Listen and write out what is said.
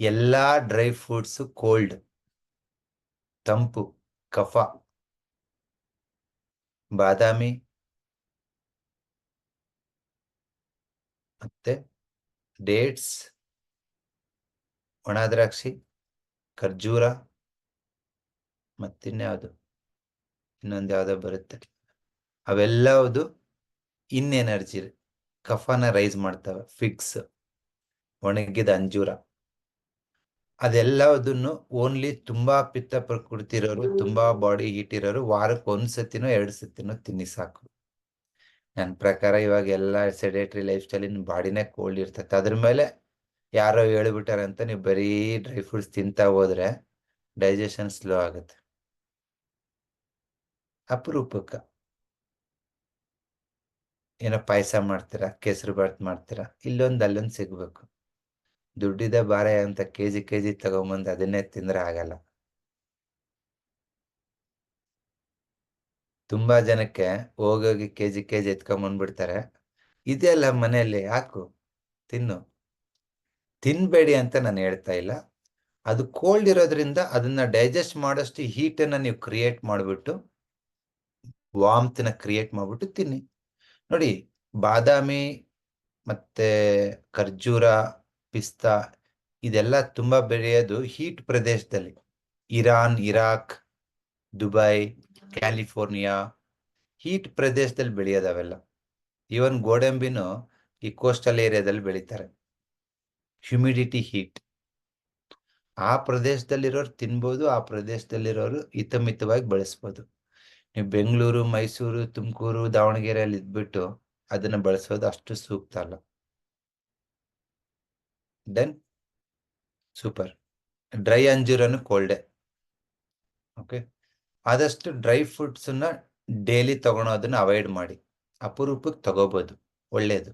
ಎಲ್ಲ dry fruits cold. ತಂಪು, ಕಫ. ಬಾದಾಮಿ. ಮತ್ತೆ ಡೇಟ್ಸ್. ಒಣ ದ್ರಾಕ್ಷಿ, ಖರ್ಜೂರ. ಮತ್ತಿನ್ಯಾವುದು? ಇನ್ನೊಂದು ಯಾವುದೋ ಬರುತ್ತೆ. ಅವೆಲ್ಲವುದು ಇನ್ ಎನರ್ಜಿ. ಕಫನ ರೈಸ್ ಮಾಡ್ತವೆ, ಫಿಕ್ಸ್. ಒಣಗಿದ ಅಂಜೂರ. ಅದೆಲ್ಲದನ್ನು ಓನ್ಲಿ ತುಂಬಾ ಪಿತ್ತ ಪ್ರಕೃತಿ ಇರೋರು ತುಂಬಾ ಬಾಡಿ ಹೀಟ್ ಇರೋರು ವಾರಕ್ಕೆ ಒಂದ್ ಸತಿನೋ, ಎರಡು ಸತಿನೋ ತಿನ್ನಿ ಸಾಕು. ನನ್ನ ಪ್ರಕಾರ ಇವಾಗ ಎಲ್ಲ ಸೆಡೇಟ್ರಿ ಲೈಫ್ ಸ್ಟೈಲ್ ಬಾಡಿನೇ ಕೋಲ್ಡ್ ಇರ್ತೈತೆ. ಅದ್ರ ಮೇಲೆ ಯಾರೋ ಹೇಳ್ಬಿಟ್ಟಾರೆ ಅಂತ ನೀವು ಬರೀ ಡ್ರೈ ಫ್ರೂಟ್ಸ್ ತಿಂತಾ ಹೋದ್ರೆ ಡೈಜೆಷನ್ ಸ್ಲೋ ಆಗುತ್ತೆ. ಅಪರೂಪಕ್ಕ ಏನೋ ಪಾಯಸ ಮಾಡ್ತೀರಾ, ಕೇಸರಿ ಬಾತ್ ಮಾಡ್ತೀರಾ, ಇಲ್ಲೊಂದು ಅಲ್ಲೊಂದು ಸಿಗ್ಬೇಕು. ದುಡ್ಡಿದೆ ಬಾರೆ ಅಂತ ಕೆಜಿ ಕೆಜಿ ತಗೊಂಬಂದು ಅದನ್ನೇ ತಿಂದ್ರೆ ಆಗಲ್ಲ. ತುಂಬಾ ಜನಕ್ಕೆ ಹೋಗೋಗಿ ಕೆಜಿ ಕೆಜಿ ಎತ್ಕೊಂಬಂದ್ಬಿಡ್ತಾರೆ. ಇದೆಲ್ಲ ಮನೆಯಲ್ಲಿ ಹಾಕು ತಿನ್ನು. ತಿನ್ಬೇಡಿ ಅಂತ ನಾನು ಹೇಳ್ತಾ ಇಲ್ಲ. ಅದು ಕೋಲ್ಡ್ ಇರೋದ್ರಿಂದ ಅದನ್ನ ಡೈಜೆಸ್ಟ್ ಮಾಡೋಷ್ಟು ಹೀಟನ್ನ ನೀವು ಕ್ರಿಯೇಟ್ ಮಾಡಿಬಿಟ್ಟು ವಾಮ್ತನ ಕ್ರಿಯೇಟ್ ಮಾಡ್ಬಿಟ್ಟು ತಿನ್ನಿ. ನೋಡಿ, ಬಾದಾಮಿ ಮತ್ತೆ ಖರ್ಜೂರ ಪಿಸ್ತಾ ಇದೆಲ್ಲ ತುಂಬಾ ಬೆಳೆಯೋದು ಹೀಟ್ ಪ್ರದೇಶದಲ್ಲಿ. Iran, Iraq, Dubai, California heat ಪ್ರದೇಶದಲ್ಲಿ ಬೆಳೆಯೋದವೆಲ್ಲ ಈವನ್ ಗೋಡಂಬಿನೂ ಈ ಕೋಸ್ಟಲ್ ಏರಿಯಾದಲ್ಲಿ ಬೆಳೀತಾರೆ. ಹ್ಯುಮಿಡಿಟಿ ಹೀಟ್ ಆ ಪ್ರದೇಶದಲ್ಲಿರೋರು ತಿನ್ಬೋದು, ಆ ಪ್ರದೇಶದಲ್ಲಿರೋರು ಹಿತಮಿತವಾಗಿ ಬಳಸ್ಬೋದು. ನೀವು ಬೆಂಗಳೂರು, ಮೈಸೂರು, ತುಮಕೂರು, ದಾವಣಗೆರೆಯಲ್ಲಿ ಇದ್ಬಿಟ್ಟು ಅದನ್ನು ಬಳಸೋದು ಅಷ್ಟು ಸೂಕ್ತ ಅಲ್ಲ. ದೆನ್ ಸೂಪರ್ ಡ್ರೈ ಅಂಜೂರನು ಕೋಲ್ಡೆ ಓಕೆ ಆದಷ್ಟು ಡ್ರೈ ಫ್ರೂಟ್ಸನ್ನ ಡೈಲಿ ತಗೊಳೋದನ್ನ ಅವಾಯ್ಡ್ ಮಾಡಿ ಅಪರೂಪಕ್ಕೆ ತಗೋಬೋದು ಒಳ್ಳೆಯದು